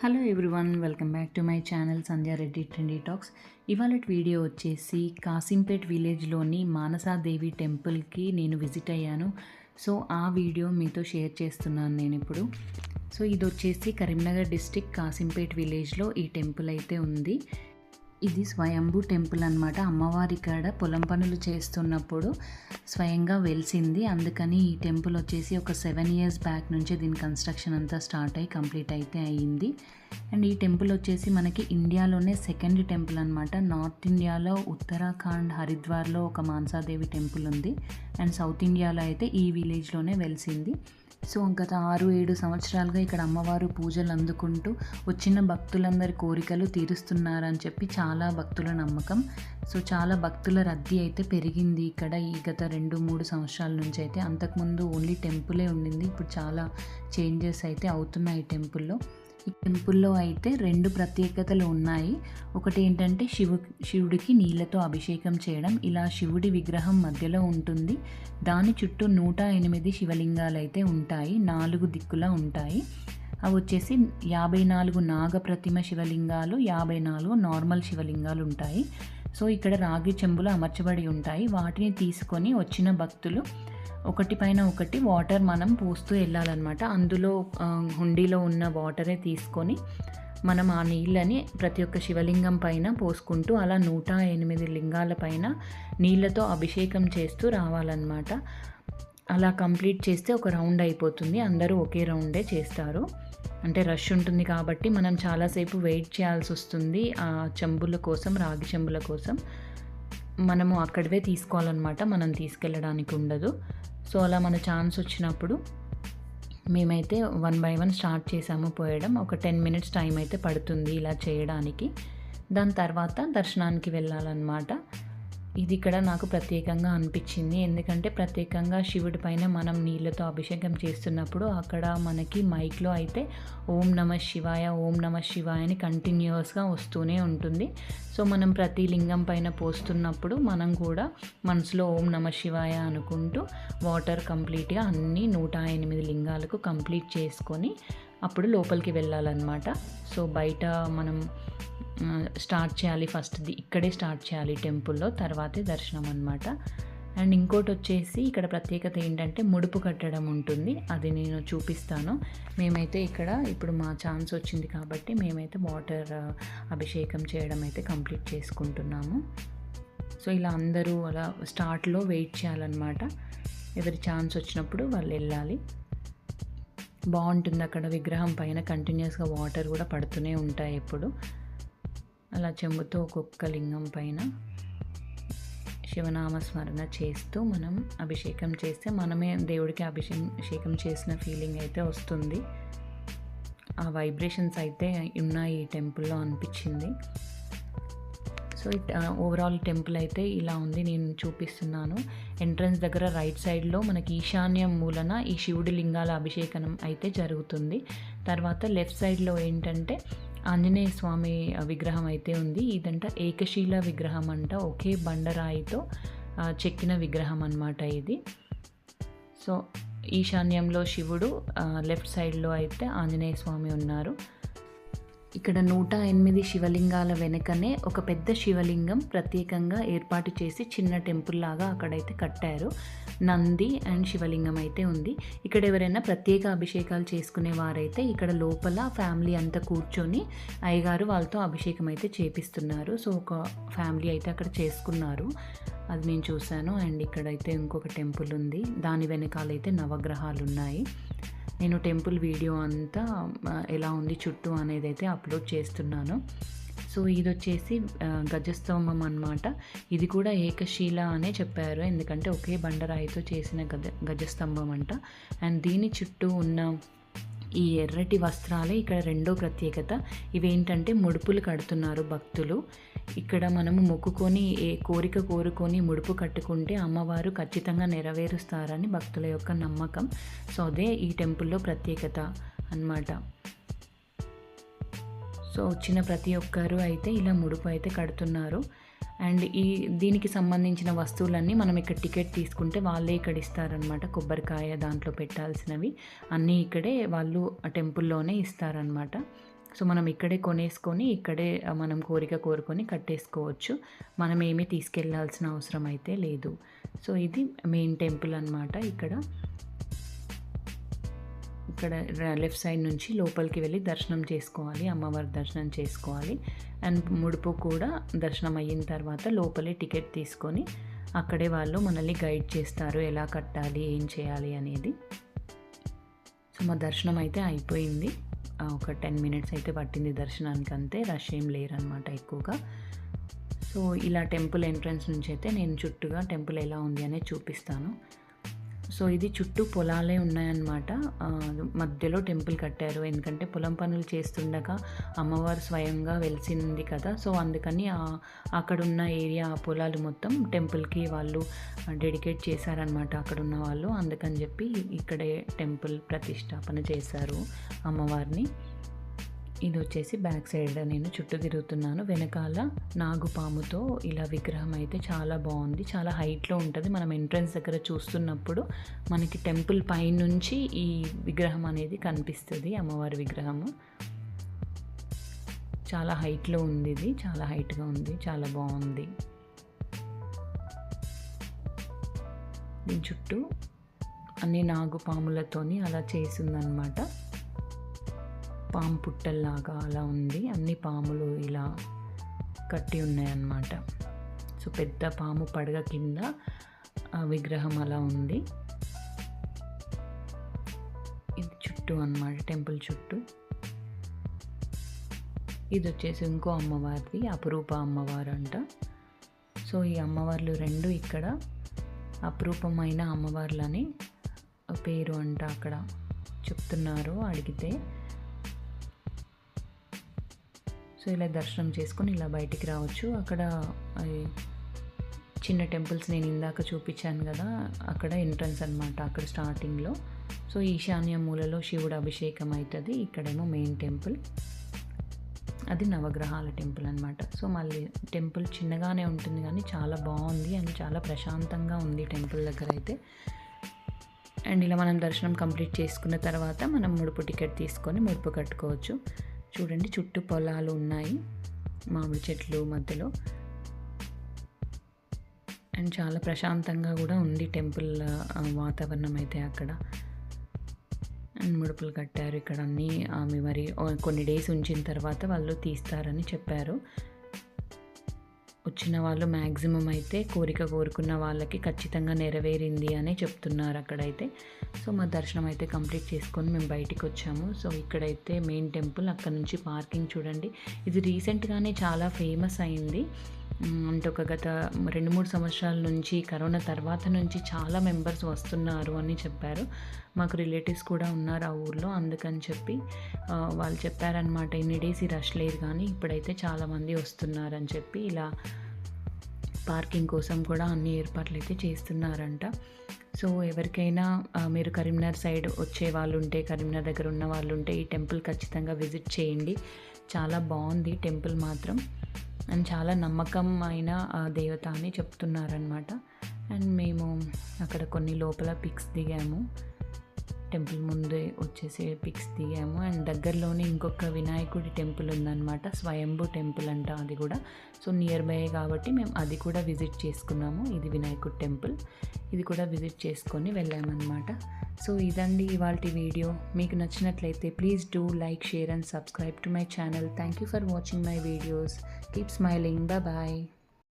Hello everyone welcome back to my channel Sandhya Reddy trendy talks ఇవాళ video వచ్చేసి కాసింపేట్ విలేజ్లోని మానసాదేవి టెంపుల్కి నేను విజిట్ అయ్యాను. సో ఆ వీడియో మీతో షేర్ చేస్తున్నాను నేను ఇప్పుడు సో ఇది వచ్చేసి కరీంనగర్ డిస్టిక్ కాసింపేట్ విలేజ్లో ఈ టెంపుల్ అయితే ఉంది. ఇది స్వయంభూ టెంపుల్ అనమాట అమ్మవారి కాడ పొలం పనులు చేస్తున్నప్పుడు స్వయంగా వెలిసింది. అందుకని ఈ టెంపుల్ వచ్చేసి ఒక సెవెన్ ఇయర్స్ బ్యాక్ నుంచే దీని కన్స్ట్రక్షన్ అంతా స్టార్ట్ అయ్యి కంప్లీట్ అయితే అయ్యింది అండ్ ఈ టెంపుల్ వచ్చేసి మనకి ఇండియాలోనే సెకండ్ టెంపుల్ అనమాట నార్త్ ఇండియాలో ఉత్తరాఖండ్ హరిద్వార్లో ఒక మాన్సాదేవి టెంపుల్ ఉంది. అండ్ సౌత్ ఇండియాలో అయితే ఈ విలేజ్లోనే వెలిసింది. సో గత ఆరు ఏడు సంవత్సరాలుగా ఇక్కడ అమ్మవారు పూజలు అందుకుంటూ వచ్చిన భక్తులందరి కోరికలు తీరుస్తున్నారని చెప్పి చాలా భక్తుల నమ్మకం. సో చాలా భక్తుల రద్దీ అయితే పెరిగింది ఇక్కడ ఈ గత రెండు మూడు సంవత్సరాల నుంచి అయితే. అంతకుముందు ఓన్లీ టెంపులే ఉండింది. ఇప్పుడు చాలా చేంజెస్ అయితే అవుతున్నాయి టెంపుల్లో. ఈ టెంపుల్లో అయితే రెండు ప్రత్యేకతలు ఉన్నాయి. ఒకటి ఏంటంటే శివు శివుడికి నీళ్ళతో అభిషేకం చేయడం. ఇలా శివుడి విగ్రహం మధ్యలో ఉంటుంది. దాని చుట్టూ నూట ఎనిమిది శివలింగాలు అయితే ఉంటాయి. నాలుగు దిక్కులా ఉంటాయి. అవి వచ్చేసి యాభై నాలుగు నాగ ప్రతిమ శివలింగాలు యాభై నాలుగు నార్మల్ శివలింగాలు ఉంటాయి. సో ఇక్కడ రాగి చెంబులు అమర్చబడి ఉంటాయి. వాటిని తీసుకొని వచ్చిన భక్తులు ఒకటి పైన ఒకటి వాటర్ మనం పోస్తూ వెళ్ళాలన్నమాట. అందులో హుండీలో ఉన్న వాటరే తీసుకొని మనం ఆ నీళ్ళని ప్రతి ఒక్క శివలింగం పైన పోసుకుంటూ అలా నూట ఎనిమిది లింగాల పైన నీళ్ళతో అభిషేకం చేస్తూ రావాలన్నమాట. అలా కంప్లీట్ చేస్తే ఒక రౌండ్ అయిపోతుంది. అందరూ ఒకే రౌండే చేస్తారు. అంటే రష్ ఉంటుంది కాబట్టి మనం చాలాసేపు వెయిట్ చేయాల్సి వస్తుంది. ఆ చెంబుల కోసం రాగి చెంబుల కోసం. మనము అక్కడవే తీసుకోవాలన్నమాట. మనం తీసుకెళ్ళడానికి ఉండదు. సో అలా మన ఛాన్స్ వచ్చినప్పుడు మేమైతే వన్ బై వన్ స్టార్ట్ చేసాము పోయడం. ఒక టెన్ మినిట్స్ టైం అయితే పడుతుంది ఇలా చేయడానికి. దాని తర్వాత దర్శనానికి వెళ్ళాలన్నమాట. ఇది ఇక్కడ నాకు ప్రత్యేకంగా అనిపించింది. ఎందుకంటే ప్రత్యేకంగా శివుడి పైన మనం నీళ్ళతో అభిషేకం చేస్తున్నప్పుడు అక్కడ మనకి మైక్లో అయితే ఓం నమ శివాయ ఓం నమ శివాయ అని కంటిన్యూస్గా వస్తూనే ఉంటుంది. సో మనం ప్రతి లింగం పైన పోస్తున్నప్పుడు మనం కూడా మనసులో ఓం నమ శివాయ అనుకుంటూ వాటర్ కంప్లీట్గా అన్ని నూట ఎనిమిది లింగాలకు కంప్లీట్ చేసుకొని అప్పుడు లోపలికి వెళ్ళాలన్నమాట. సో బయట మనం స్టార్ట్ చేయాలి ఫస్ట్ ఇక్కడే స్టార్ట్ చేయాలి టెంపుల్లో తర్వాతే దర్శనం అనమాట అండ్ ఇంకోటి వచ్చేసి ఇక్కడ ప్రత్యేకత ఏంటంటే ముడుపు కట్టడం ఉంటుంది. అది నేను చూపిస్తాను. మేమైతే ఇక్కడ ఇప్పుడు మా ఛాన్స్ వచ్చింది కాబట్టి మేమైతే వాటర్ అభిషేకం చేయడం అయితే కంప్లీట్ చేసుకుంటున్నాము. సో ఇలా అందరూ అలా స్టార్ట్లో వెయిట్ చేయాలన్నమాట. ఎవరి ఛాన్స్ వచ్చినప్పుడు వాళ్ళు వెళ్ళాలి. బాగుంటుంది అక్కడ విగ్రహం పైన కంటిన్యూస్గా వాటర్ కూడా పడుతూనే ఉంటాయి ఎప్పుడు. అలా చెంబుతో ఒక్కొక్క లింగం పైన శివనామ స్మరణ చేస్తూ మనం అభిషేకం చేస్తే మనమే దేవుడికి అభిషేకం చేసిన ఫీలింగ్ అయితే వస్తుంది. ఆ వైబ్రేషన్స్ అయితే ఉన్నాయి ఈ టెంపుల్లో అనిపించింది. సో ఓవరాల్ టెంపుల్ అయితే ఇలా ఉంది నేను చూపిస్తున్నాను. ఎంట్రన్స్ దగ్గర రైట్ సైడ్లో మనకి ఈశాన్యం మూలన ఈ శివుడి లింగాల అభిషేకం అయితే జరుగుతుంది. తర్వాత లెఫ్ట్ సైడ్లో ఏంటంటే ఆంజనేయ స్వామి విగ్రహం అయితే ఉంది. ఇదంట ఏకశీల విగ్రహం అంట. ఒకే బండరాయితో చెక్కిన విగ్రహం అనమాట ఇది. సో ఈశాన్యంలో శివుడు లెఫ్ట్ సైడ్లో అయితే ఆంజనేయ స్వామి ఉన్నారు. ఇక్కడ నూట ఎనిమిది శివలింగాల వెనుకనే ఒక పెద్ద శివలింగం ప్రత్యేకంగా ఏర్పాటు చేసి చిన్న టెంపుల్ లాగా అక్కడైతే కట్టారు. నంది అండ్ శివలింగం అయితే ఉంది. ఇక్కడ ఎవరైనా ప్రత్యేక అభిషేకాలు చేసుకునే వారైతే ఇక్కడ లోపల ఫ్యామిలీ అంతా కూర్చొని అయ్యగారు వాళ్ళతో అభిషేకం అయితే చేపిస్తున్నారు. సో ఒక ఫ్యామిలీ అయితే అక్కడ చేసుకున్నారు. అది నేను చూశాను. అండ్ ఇక్కడైతే ఇంకొక టెంపుల్ ఉంది. దాని వెనకాలైతే నవగ్రహాలు ఉన్నాయి. నేను టెంపుల్ వీడియో అంతా ఎలా ఉంది చుట్టూ అనేది అయితే అప్లోడ్ చేస్తున్నాను. సో ఇది వచ్చేసి గజస్తంభం అన్నమాట. ఇది కూడా ఏకశీల అనే చెప్పారు. ఎందుకంటే ఒకే బండరాయితో చేసిన గజ గజస్తంభం అంట. అండ్ దీని చుట్టూ ఉన్న ఈ ఎర్రటి వస్త్రాలే ఇక్కడ రెండో ప్రత్యేకత. ఇవేంటంటే ముడుపులు కడుతున్నారు భక్తులు. ఇక్కడ మనము మొక్కుకొని ఏ కోరిక కోరుకొని ముడుపు కట్టుకుంటే అమ్మవారు ఖచ్చితంగా నెరవేరుస్తారని భక్తుల యొక్క నమ్మకం. సో అదే ఈ టెంపుల్లో ప్రత్యేకత అన్నమాట. సో వచ్చిన ప్రతి ఒక్కరు అయితే ఇలా ముడుపు అయితే కడుతున్నారు. అండ్ ఈ దీనికి సంబంధించిన వస్తువులన్నీ మనం ఇక్కడ టికెట్ తీసుకుంటే వాళ్ళే ఇక్కడ ఇస్తారనమాట కొబ్బరికాయ దాంట్లో పెట్టాల్సినవి అన్నీ ఇక్కడే వాళ్ళు టెంపుల్లోనే ఇస్తారనమాట సో మనం ఇక్కడే కొనేసుకొని ఇక్కడే మనం కోరిక కోరుకొని కట్టేసుకోవచ్చు. మనం ఏమీ తీసుకెళ్ళాల్సిన అవసరం అయితే లేదు. సో ఇది మెయిన్ టెంపుల్ అన్నమాట ఇక్కడ. ఇక్కడ లెఫ్ట్ సైడ్ నుంచి లోపలికి వెళ్ళి దర్శనం చేసుకోవాలి అమ్మవారి దర్శనం చేసుకోవాలి. అండ్ ముడుపు కూడా దర్శనం అయిన తర్వాత లోపలే టికెట్ తీసుకొని అక్కడే వాళ్ళు మనల్ని గైడ్ చేస్తారు ఎలా కట్టాలి ఏం చేయాలి అనేది. సో మా దర్శనం అయితే అయిపోయింది. ఒక టెన్ మినిట్స్ అయితే పట్టింది దర్శనానికి అంతే రష్ ఏం లేరనమాట ఎక్కువగా. సో ఇలా టెంపుల్ ఎంట్రన్స్ నుంచి అయితే నేను చుట్టూగా టెంపుల్ ఎలా ఉంది అనేది చూపిస్తాను. సో ఇది చుట్టూ పొలాలే ఉన్నాయన్నమాట. మధ్యలో టెంపుల్ కట్టారు. ఎందుకంటే పొలం పనులు చేస్తుండగా అమ్మవారు స్వయంగా వెలిసింది కదా. సో అందుకని అక్కడ ఉన్న ఏరియా ఆ పొలాలు మొత్తం టెంపుల్కి వాళ్ళు డెడికేట్ చేశారనమాట అక్కడ ఉన్న వాళ్ళు. అందుకని చెప్పి ఇక్కడే టెంపుల్ ప్రతిష్టాపన చేశారు అమ్మవారిని. ఇది వచ్చేసి బ్యాక్ సైడ్ నేను చుట్టూ తిరుగుతున్నాను. వెనకాల నాగుపాముతో ఇలా విగ్రహం అయితే చాలా బాగుంది. చాలా హైట్లో ఉంటుంది. మనం ఎంట్రన్స్ దగ్గర చూస్తున్నప్పుడు మనకి టెంపుల్ పైనుంచి ఈ విగ్రహం అనేది కనిపిస్తుంది. అమ్మవారి విగ్రహము. చాలా హైట్లో ఉంది ఇది చాలా హైట్గా ఉంది. చాలా బాగుంది. దీని చుట్టూ అన్ని నాగుపాములతోని అలా చేసిందనమాట. పాము పుట్టల్లాగా అలా ఉంది. అన్ని పాములు ఇలా కట్టి ఉన్నాయన్నమాట. సో పెద్ద పాము పడగ కింద ఆ విగ్రహం అలా ఉంది. ఇది చుట్టూ అన్నమాట టెంపుల్ చుట్టూ. ఇది వచ్చేసి ఇంకో అమ్మవారిది అపురూప అమ్మవారు అంట సో ఈ అమ్మవార్లు రెండు ఇక్కడ అపురూపమైన అమ్మవార్లని పేరు అంట అక్కడ చెప్తున్నారు అడిగితే. సో ఇలా దర్శనం చేసుకొని ఇలా బయటికి రావచ్చు. అక్కడ చిన్న టెంపుల్స్ నేను ఇందాక చూపించాను కదా అక్కడ ఎంట్రన్స్ అనమాట అక్కడ స్టార్టింగ్లో. సో ఈశాన్య మూలలో శివుడు అభిషేకం అవుతుంది ఇక్కడేమో మెయిన్ టెంపుల్. అది నవగ్రహాల టెంపుల్ అనమాట సో మళ్ళీ టెంపుల్ చిన్నగానే ఉంటుంది కానీ చాలా బాగుంది అండ్ చాలా ప్రశాంతంగా ఉంది టెంపుల్ దగ్గర అయితే. అండ్ ఇలా మనం దర్శనం కంప్లీట్ చేసుకున్న తర్వాత మనం ముడుపు టికెట్ తీసుకొని ముడుపు కట్టుకోవచ్చు. చూడండి చుట్టూ పొలాలు ఉన్నాయి మామిడి చెట్లు మధ్యలో. అండ్ చాలా ప్రశాంతంగా కూడా ఉంది టెంపుల్ వాతావరణం అయితే అక్కడ. అండ్ ముడుపులు కట్టారు ఇక్కడ అన్నీ ఆమె మరి కొన్ని డేస్ ఉంచిన తర్వాత వాళ్ళు తీస్తారని చెప్పారు. వచ్చిన వాళ్ళు మ్యాక్సిమం అయితే కోరిక కోరుకున్న వాళ్ళకి ఖచ్చితంగా నెరవేరింది అని చెప్తున్నారు అక్కడైతే. సో మా దర్శనం అయితే కంప్లీట్ చేసుకొని మేము బయటికి వచ్చాము. సో ఇక్కడైతే మెయిన్ టెంపుల్ అక్కడ నుంచి పార్కింగ్ చూడండి. ఇది రీసెంట్గానే చాలా ఫేమస్ అయింది. అంటే ఒక గత రెండు మూడు సంవత్సరాల నుంచి కరోనా తర్వాత నుంచి చాలా మెంబర్స్ వస్తున్నారు అని చెప్పారు. మాకు రిలేటివ్స్ కూడా ఉన్నారు ఆ ఊర్లో అందుకని చెప్పి వాళ్ళు చెప్పారనమాట ఇన్ని డేస్ ఈ రష్ లేదు కానీ ఇప్పుడైతే చాలామంది వస్తున్నారని చెప్పి ఇలా పార్కింగ్ కోసం కూడా అన్ని ఏర్పాట్లు అయితే చేస్తున్నారంట. సో ఎవరికైనా మీరు కరీంనగర్ సైడ్ వచ్చే వాళ్ళు ఉంటే కరీంనగర్ దగ్గర ఉన్న వాళ్ళు ఉంటే ఈ టెంపుల్ ఖచ్చితంగా విజిట్ చేయండి. చాలా బాగుంది టెంపుల్ మాత్రం. అండ్ చాలా నమ్మకం అయిన ఆ, దేవత అని చెప్తున్నారనమాట అండ్ మేము అక్కడ కొన్ని లోపల పిక్స్ దిగాము. టెంపుల్ ముందే వచ్చేసి పిక్స్ దిగాము. అండ్ దగ్గరలోనే ఇంకొక వినాయకుడి టెంపుల్ ఉందన్నమాట. స్వయంభూ టెంపుల్ అంట అది కూడా. సో నియర్ బై కాబట్టి మేము అది కూడా విజిట్ చేసుకున్నాము. ఇది వినాయకుడి టెంపుల్. ఇది కూడా విజిట్ చేసుకొని వెళ్ళామన్నమాట. సో ఇదండి ఇవాళ వీడియో. మీకు నచ్చినట్లయితే please do like share and subscribe to my channel thank you for watching my videos keep smiling bye